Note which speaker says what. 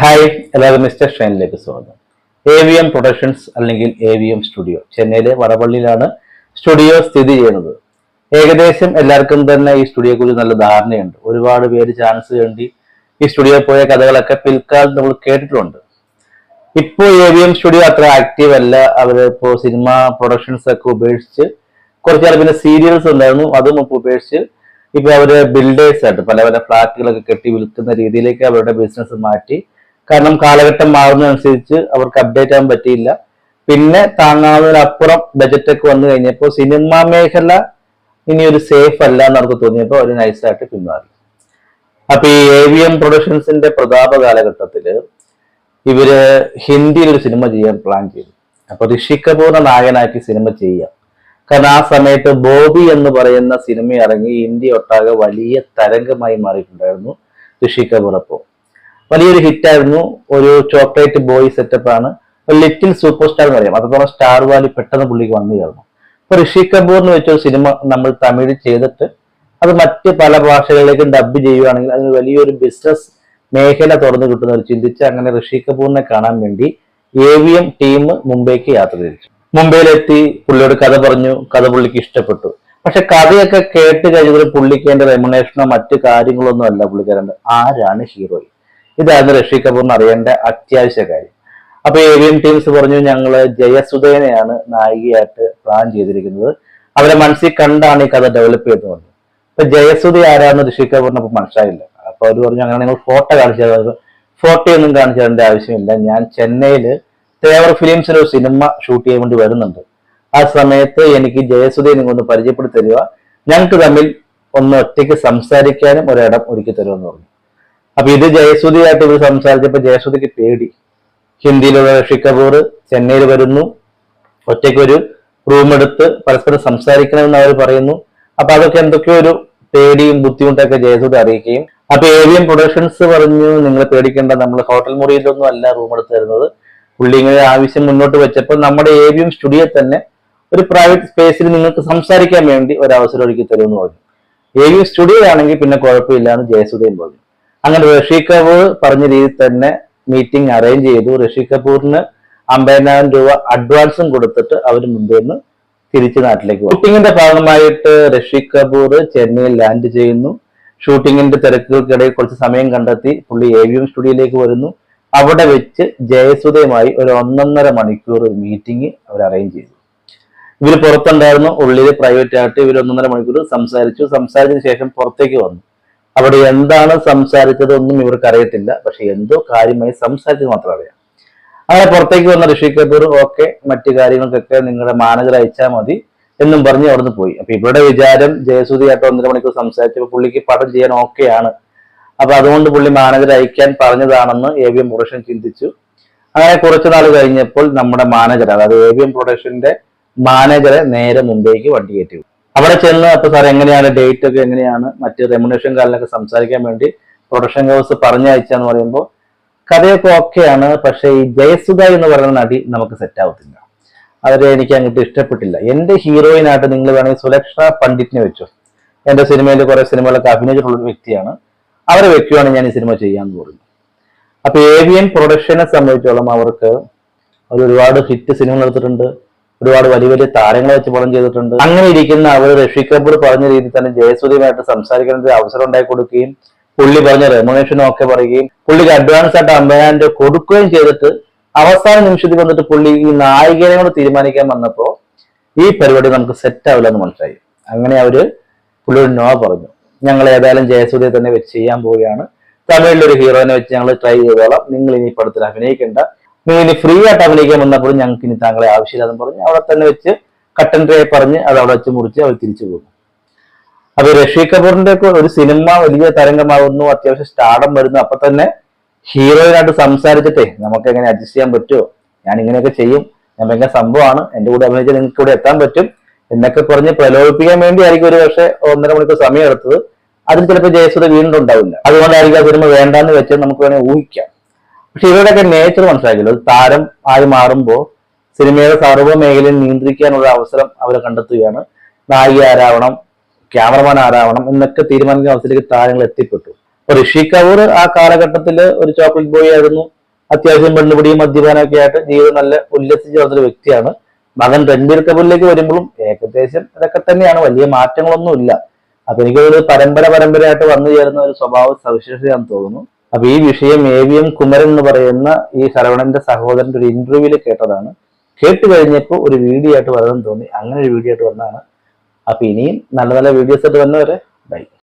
Speaker 1: Hi എല്ലാവരും mister ഷൈനിലേക്ക് സ്വാഗതം. എ വി എം പ്രൊഡക്ഷൻസ് അല്ലെങ്കിൽ എ വി എം സ്റ്റുഡിയോ ചെന്നൈയിലെ വടപള്ളിയിലാണ് സ്റ്റുഡിയോ സ്ഥിതി ചെയ്യുന്നത്. ഏകദേശം എല്ലാവർക്കും തന്നെ ഈ സ്റ്റുഡിയോയെ കുറിച്ച് നല്ല ധാരണയുണ്ട്. ഒരുപാട് പേര് ചാൻസ് വേണ്ടി ഈ സ്റ്റുഡിയോ പോയ കഥകളൊക്കെ പിൽക്കാലത്ത് നമ്മൾ കേട്ടിട്ടുണ്ട്. ഇപ്പോൾ എ വി എം സ്റ്റുഡിയോ അത്ര ആക്റ്റീവ് അല്ല. അവർ ഇപ്പോൾ സിനിമ പ്രൊഡക്ഷൻസ് ഒക്കെ ഉപേക്ഷിച്ച് കുറച്ച് നാൾ പിന്നെ സീരിയൽസ് ഉണ്ടായിരുന്നു. അതും ഇപ്പോൾ ഉപേക്ഷിച്ച് ഇപ്പൊ അവർ ബിൽഡേഴ്സ് ആയിട്ട് പല പല ഫ്ലാറ്റുകളൊക്കെ കെട്ടി വിൽക്കുന്ന രീതിയിലേക്ക് അവരുടെ ബിസിനസ് മാറ്റി കാരണം കാലഘട്ടം മാറുന്നതനുസരിച്ച് അവർക്ക് അപ്ഡേറ്റ് ആകാൻ പറ്റിയില്ല. പിന്നെ താങ്ങാവുന്നതിനപ്പുറം ബജറ്റ് ഒക്കെ വന്നു കഴിഞ്ഞപ്പോൾ സിനിമാ മേഖല ഇനി ഒരു സേഫ് അല്ല എന്ന് അവർക്ക് തോന്നിയപ്പോൾ അവർ നൈസായിട്ട് പിന്മാറി. അപ്പൊ ഈ എ വി എം പ്രൊഡക്ഷൻസിന്റെ പ്രതാപ കാലഘട്ടത്തിൽ ഇവർ ഹിന്ദിയിൽ ഒരു സിനിമ ചെയ്യാൻ പ്ലാൻ ചെയ്തു. അപ്പൊ ഋഷി കപൂറിനെ നായകനാക്കി സിനിമ ചെയ്യാം. കാരണം ആ സമയത്ത് ബോബി എന്ന് പറയുന്ന സിനിമ ഇറങ്ങി ഇന്ത്യ ഒട്ടാകെ വലിയ തരംഗമായി മാറിയിട്ടുണ്ടായിരുന്നു ഋഷി കപൂർ അപ്പോൾ വലിയൊരു ഹിറ്റായിരുന്നു ഒരു ചോക്ലേറ്റ് ബോയ് സെറ്റപ്പ് ആണ്. ഒരു ലിറ്റിൽ സൂപ്പർ സ്റ്റാർ എന്ന് പറയാം. അത്രത്തോളം സ്റ്റാർ വാലി പെട്ടെന്ന് പുള്ളിക്ക് വന്നു ചേർന്നു. അപ്പൊ ഋഷി കപൂർ എന്ന് വെച്ചൊരു സിനിമ നമ്മൾ തമിഴ് ചെയ്തിട്ട് അത് മറ്റ് പല ഭാഷകളിലേക്കും ഡബ് ചെയ്യുകയാണെങ്കിൽ അതിന് വലിയൊരു ബിസിനസ് മേഖല തുറന്നു കിട്ടുന്നവർ ചിന്തിച്ച് അങ്ങനെ ഋഷി കപൂറിനെ കാണാൻ വേണ്ടി എ വി എം ടീം മുംബൈക്ക് യാത്ര തിരിച്ചു. മുംബൈയിലെത്തി പുള്ളിയോട് കഥ പറഞ്ഞു കഥ പുള്ളിക്ക് ഇഷ്ടപ്പെട്ടു. പക്ഷെ കഥയൊക്കെ കേട്ട് കഴിഞ്ഞതിൽ പുള്ളിക്ക് അതിന്റെ റെമുനേഷനോ മറ്റു കാര്യങ്ങളൊന്നും അല്ല പുള്ളിക്കാരന്റെ. ആരാണ് ഹീറോയിൻ ഇതായിരുന്നു ഋഷി കപൂറിന് അറിയേണ്ട അത്യാവശ്യ കാര്യം. അപ്പൊ ഏവിയൻ ടീംസ് പറഞ്ഞു ഞങ്ങൾ ജയസുധേനയാണ് നായികയായിട്ട് പ്ലാൻ ചെയ്തിരിക്കുന്നത്. അവരെ മനസ്സിൽ കണ്ടാണ് ഈ കഥ ഡെവലപ്പ് ചെയ്തത് അപ്പൊ ജയസുധ ആരാന്ന് ഋഷി കപൂറിന് അപ്പൊ മനസ്സിലായില്ല. അപ്പൊ അവർ പറഞ്ഞു അങ്ങനെ നിങ്ങൾ ഫോട്ടോ കാണിച്ചാൽ തരാം. ഫോട്ടോ ഒന്നും കാണിച്ചു തരേണ്ട ആവശ്യമില്ല. ഞാൻ ചെന്നൈയിൽ തേവർ ഫിലിംസിൽ ഒരു സിനിമ ഷൂട്ട് ചെയ്യാൻ വേണ്ടി വരുന്നുണ്ട്. ആ സമയത്ത് എനിക്ക് ജയസുധയെ നിങ്ങൊന്ന് പരിചയപ്പെടുത്തി തരിക. ഞങ്ങൾക്ക് തമ്മിൽ ഒന്ന് ഒറ്റയ്ക്ക് സംസാരിക്കാനും ഒരിടം ഒരുക്കി തരുമെന്ന് പറഞ്ഞു. അപ്പൊ ഇത് ജയസുദിയായിട്ട് ഇവർ സംസാരിച്ചപ്പോ ജയസുദിക്ക് പേടി. ഹിന്ദിയിലുള്ള ഋഷി കപൂർ ചെന്നൈയിൽ വരുന്നു. ഒറ്റയ്ക്ക് ഒരു റൂം എടുത്ത് പരസ്പരം സംസാരിക്കണമെന്ന് അവർ പറയുന്നു. അപ്പൊ അതൊക്കെ എന്തൊക്കെയോ ഒരു പേടിയും ബുദ്ധിമുട്ടൊക്കെ ജയസുദ അറിയിക്കുകയും. അപ്പൊ ഏവിയൻ പ്രൊഡക്ഷൻസ് പറഞ്ഞു നിങ്ങൾ പേടിക്കേണ്ട നമ്മൾ ഹോട്ടൽ മുറിയിലൊന്നും അല്ല റൂം എടുത്ത് തരുന്നത്. പുള്ളി ഇങ്ങനെ ആവശ്യം മുന്നോട്ട് വെച്ചപ്പോൾ നമ്മുടെ ഏവിയം സ്റ്റുഡിയോ തന്നെ ഒരു പ്രൈവറ്റ് സ്പേസിൽ നിങ്ങൾക്ക് സംസാരിക്കാൻ വേണ്ടി ഒരു അവസരം ഒരുക്കി തരുമെന്ന് പറഞ്ഞു. ഏവിയം സ്റ്റുഡിയോ ആണെങ്കിൽ പിന്നെ കുഴപ്പമില്ല എന്ന് ജയസുദയും പറഞ്ഞു. അങ്ങനെ ഋഷി കപൂർ പറഞ്ഞ രീതിയിൽ തന്നെ മീറ്റിംഗ് അറേഞ്ച് ചെയ്തു. ഋഷി കപൂറിന് അമ്പതിനായിരം രൂപ അഡ്വാൻസും കൊടുത്തിട്ട് അവർ മുംബൈയിൽ നിന്ന് തിരിച്ച് നാട്ടിലേക്ക് പോകും ഷൂട്ടിങ്ങിന്റെ ഭാഗമായിട്ട് ഋഷി കപൂർ ചെന്നൈയിൽ ലാൻഡ് ചെയ്യുന്നു. ഷൂട്ടിങ്ങിന്റെ തിരക്കുകൾക്കിടയിൽ കുറച്ച് സമയം കണ്ടെത്തി പുള്ളി ഏവിയം സ്റ്റുഡിയോയിലേക്ക് വരുന്നു. അവിടെ വെച്ച് ജയസുധയുമായി ഒരു ഒന്നൊന്നര മണിക്കൂർ മീറ്റിംഗ് അവർ അറേഞ്ച് ചെയ്തു. ഇവർ പുറത്തുണ്ടായിരുന്നു. ഉള്ളിൽ പ്രൈവറ്റ് ആയിട്ട് ഇവർ ഒന്നൊന്നര മണിക്കൂർ സംസാരിച്ചു. സംസാരിച്ചതിന് ശേഷം പുറത്തേക്ക് വന്നു. അവിടെ എന്താണ് സംസാരിച്ചത് ഒന്നും ഇവർക്ക് അറിയത്തില്ല. പക്ഷെ എന്തോ കാര്യമായി സംസാരിച്ചത് മാത്രം അറിയാം. അങ്ങനെ പുറത്തേക്ക് വന്ന ഋഷി കപൂർ ഓക്കെ മറ്റു കാര്യങ്ങൾക്കൊക്കെ നിങ്ങളുടെ മാനേജർ അയച്ചാൽ മതി എന്നും പറഞ്ഞ് അവിടുന്ന് പോയി. അപ്പൊ ഇവരുടെ വിചാരം ജയസൂതിയായിട്ട് ഒന്നര മണിക്കൂർ സംസാരിച്ചപ്പോൾ പുള്ളിക്ക് പടം ചെയ്യാൻ ഓക്കെയാണ് അപ്പൊ അതുകൊണ്ട് പുള്ളി മാനേജർ അയക്കാൻ പറഞ്ഞതാണെന്ന് എ വി എം പ്രൊഡക്ഷൻ ചിന്തിച്ചു. അങ്ങനെ കുറച്ചു നാൾ കഴിഞ്ഞപ്പോൾ നമ്മുടെ മാനേജർ അതായത് എ വി എം പ്രൊഡക്ഷന്റെ മാനേജറെ നേരെ മുംബൈക്ക് വണ്ടി കയറ്റി. അവിടെ ചെന്ന് അപ്പൊ സാർ എങ്ങനെയാണ് ഡേറ്റ് ഒക്കെ എങ്ങനെയാണ്? മറ്റ് റെമുനേഷൻ കാലിനൊക്കെ സംസാരിക്കാൻ വേണ്ടി പ്രൊഡക്ഷൻ ഹൗസ് പറഞ്ഞയച്ചെന്ന് പറയുമ്പോൾ കഥയൊക്കെ ഓക്കെയാണ് പക്ഷെ ഈ ജയസുധ എന്ന് പറയുന്ന നടി നമുക്ക് സെറ്റ് ആവത്തില്ല. അവരെ എനിക്ക് അങ്ങോട്ട് ഇഷ്ടപ്പെട്ടില്ല. എന്റെ ഹീറോയിനായിട്ട് നിങ്ങൾ വേണമെങ്കിൽ സുലക്ഷ പണ്ഡിറ്റിനെ വെച്ചു. എന്റെ സിനിമയിൽ കുറെ സിനിമകളൊക്കെ അഭിനയിച്ചിട്ടുള്ള ഒരു വ്യക്തിയാണ്. അവരെ വെക്കുകയാണ് ഞാൻ ഈ സിനിമ ചെയ്യാന്ന് പറഞ്ഞു അപ്പൊ ഏവിയൻ പ്രൊഡക്ഷനെ സംബന്ധിച്ചോളം അവർക്ക് അവർ ഒരുപാട് ഹിറ്റ് സിനിമകൾ എടുത്തിട്ടുണ്ട്. ഒരുപാട് വലിയ വലിയ താരങ്ങളെ വെച്ച് പണം ചെയ്തിട്ടുണ്ട്. അങ്ങനെ ഇരിക്കുന്ന അവർ ഋഷി കപൂർ പറഞ്ഞ രീതിയിൽ തന്നെ ജയസൂര്യമായിട്ട് സംസാരിക്കാൻ ഒരു അവസരം ഉണ്ടായി കൊടുക്കുകയും പുള്ളി പറഞ്ഞ റെമുനേഷനും ഒക്കെ പറയുകയും പുള്ളിക്ക് അഡ്വാൻസ് ആയിട്ട് അമ്പതിനായിരം രൂപ കൊടുക്കുകയും ചെയ്തിട്ട് അവസാന നിമിഷത്തിൽ വന്നിട്ട് പുള്ളി ഈ നായികനെ കൂടെ തീരുമാനിക്കാൻ വന്നപ്പോ ഈ പരിപാടി നമുക്ക് സെറ്റ് ആവില്ല എന്ന് മനസ്സിലായി. അങ്ങനെ അവർ പുള്ളിയോട് നോ പറഞ്ഞു. ഞങ്ങൾ ഏതായാലും ജയസൂര്യയെ തന്നെ വെച്ച് ചെയ്യാൻ പോവുകയാണ്. തമിഴിലൊരു ഹീറോയിനെ വെച്ച് ഞങ്ങൾ ട്രൈ ചെയ്തോളാം. നിങ്ങൾ ഇനി പടത്തിൽ അഭിനയിക്കേണ്ട. നിങ്ങൾ ഇനി ഫ്രീ ആയിട്ട് അഭിനയിക്കാൻ വന്നപ്പോഴും ഞങ്ങൾക്ക് ഇനി താങ്കളെ ആവശ്യമില്ലാന്ന് പറഞ്ഞ് അവിടെ തന്നെ വെച്ച് കട്ടൻ ട്രേ പറഞ്ഞ് അത് അവിടെ വെച്ച് മുറിച്ച് അവർ തിരിച്ചു പോകും. അപ്പൊ ഋഷി കപൂറിന്റെ ഒക്കെ ഒരു സിനിമ വലിയ തരംഗമാകുന്നു അത്യാവശ്യം സ്റ്റാർഡം വരുന്നു. അപ്പൊ തന്നെ ഹീറോയിനായിട്ട് സംസാരിച്ചിട്ടേ നമുക്ക് എങ്ങനെ അഡ്ജസ്റ്റ് ചെയ്യാൻ പറ്റുമോ? ഞാൻ ഇങ്ങനെയൊക്കെ ചെയ്യും. ഞാൻ ഭയങ്കര സംഭവമാണ്. എന്റെ കൂടെ അഭിനയിച്ച് നിങ്ങൾക്ക് ഇവിടെ എത്താൻ പറ്റും എന്നൊക്കെ പറഞ്ഞ് പ്രലോഭിപ്പിക്കാൻ വേണ്ടി ആയിരിക്കും ഒരു പക്ഷേ ഒന്നര മണിക്കൂർ സമയം എടുത്തത്. അതിൽ ചിലപ്പോൾ ജയസുധ വീണ്ടും ഉണ്ടാവില്ല. അതുകൊണ്ടായിരിക്കും ആ സിനിമ വേണ്ടാന്ന് വെച്ച് നമുക്ക് വേണമെങ്കിൽ ഊഹിക്കാം. പക്ഷെ ഇവരുടെയൊക്കെ നേച്ചർ ഒരു താരം ആയി മാറുമ്പോൾ സിനിമയുടെ സർവ മേഖലയിൽ നിയന്ത്രിക്കാനുള്ള അവസരം അവരെ കണ്ടെത്തുകയാണ്. നായിക ആരാവണം ക്യാമറമാൻ ആരാവണം എന്നൊക്കെ തീരുമാനിക്കുന്ന അവസരത്തിലേക്ക് താരങ്ങൾ എത്തിപ്പെട്ടു. അപ്പൊ ഋഷി കപൂർ ആ കാലഘട്ടത്തിൽ ഒരു ചോക്ലേറ്റ് ബോയ് ആയിരുന്നു. അത്യാവശ്യം പെണ്ണുപിടിയും മദ്യപാനമൊക്കെ ആയിട്ട് ജീവിതം നല്ല ഉല്ലസിച്ച് വന്നൊരു വ്യക്തിയാണ്. മകൻ രൺബീർ കപൂറിലേക്ക് വരുമ്പോഴും ഏകദേശം ഇതൊക്കെ തന്നെയാണ്. വലിയ മാറ്റങ്ങളൊന്നും ഇല്ല അപ്പൊ എനിക്കതൊരു പരമ്പര പരമ്പരയായിട്ട് വന്നു ചേരുന്ന ഒരു സ്വഭാവ സവിശേഷതയാണെന്ന് തോന്നുന്നു. അപ്പൊ ഈ വിഷയം എ വി എം കുമരൻ എന്ന് പറയുന്ന ഈ ശരവണന്റെ സഹോദരന്റെ ഒരു ഇന്റർവ്യൂവിൽ കേട്ടതാണ്. കേട്ട് കഴിഞ്ഞപ്പോൾ ഒരു വീഡിയോ ആയിട്ട് വരണം തോന്നി. അങ്ങനെ ഒരു വീഡിയോ ആയിട്ട് വന്നതാണ്. അപ്പൊ ഇനിയും നല്ല നല്ല വീഡിയോസ് ആയിട്ട് വന്നവരെ ബൈ